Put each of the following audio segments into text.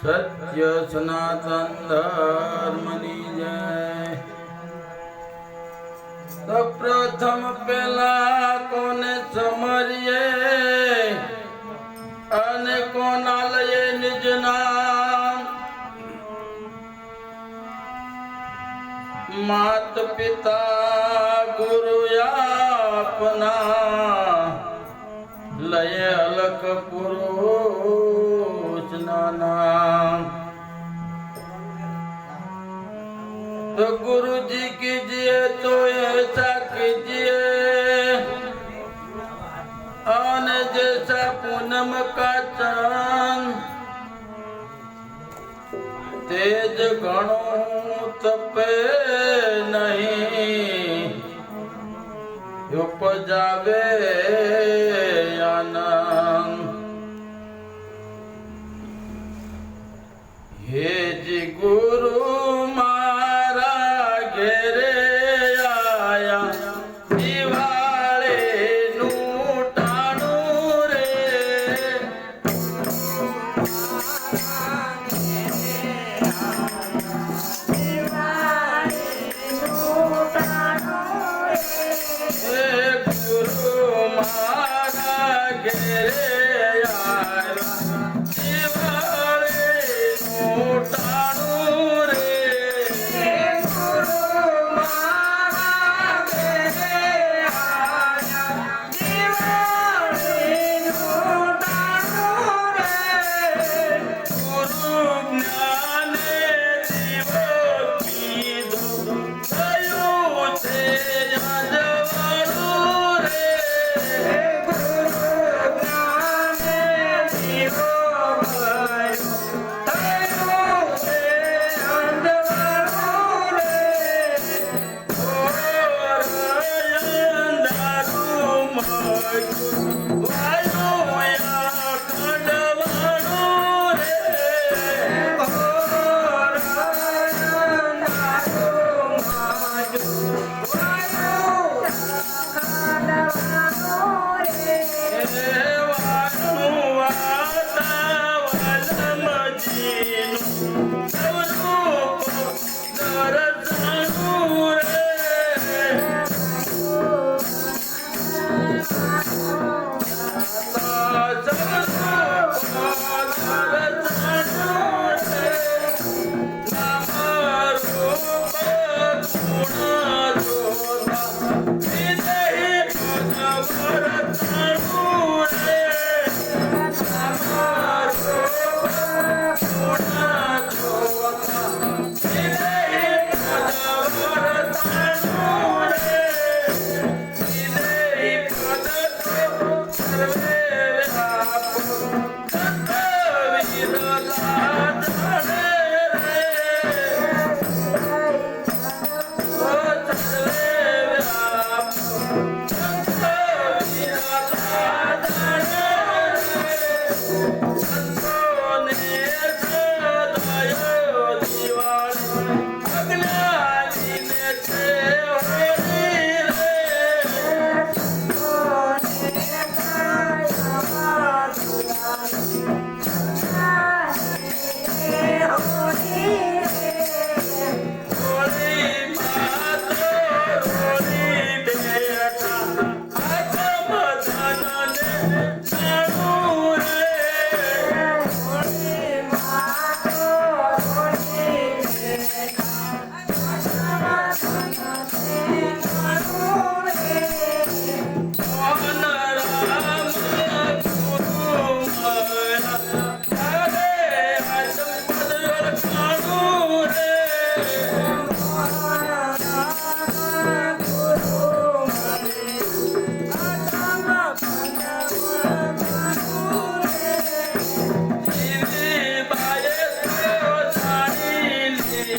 સત્ય સનાતન ધર્મની જય તો પ્રથમ પેલા કોને સમરીએ અને કોના લઈએ નિજ નામ માત પિતા ગુરુ આપના લય અલક પુરુષ तो गुरु जी कीजिए तो ऐसा कीजिए आने जैसा पूनम का चांद तेज घणो तपे नहीं उपजावे आनंद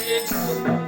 It's.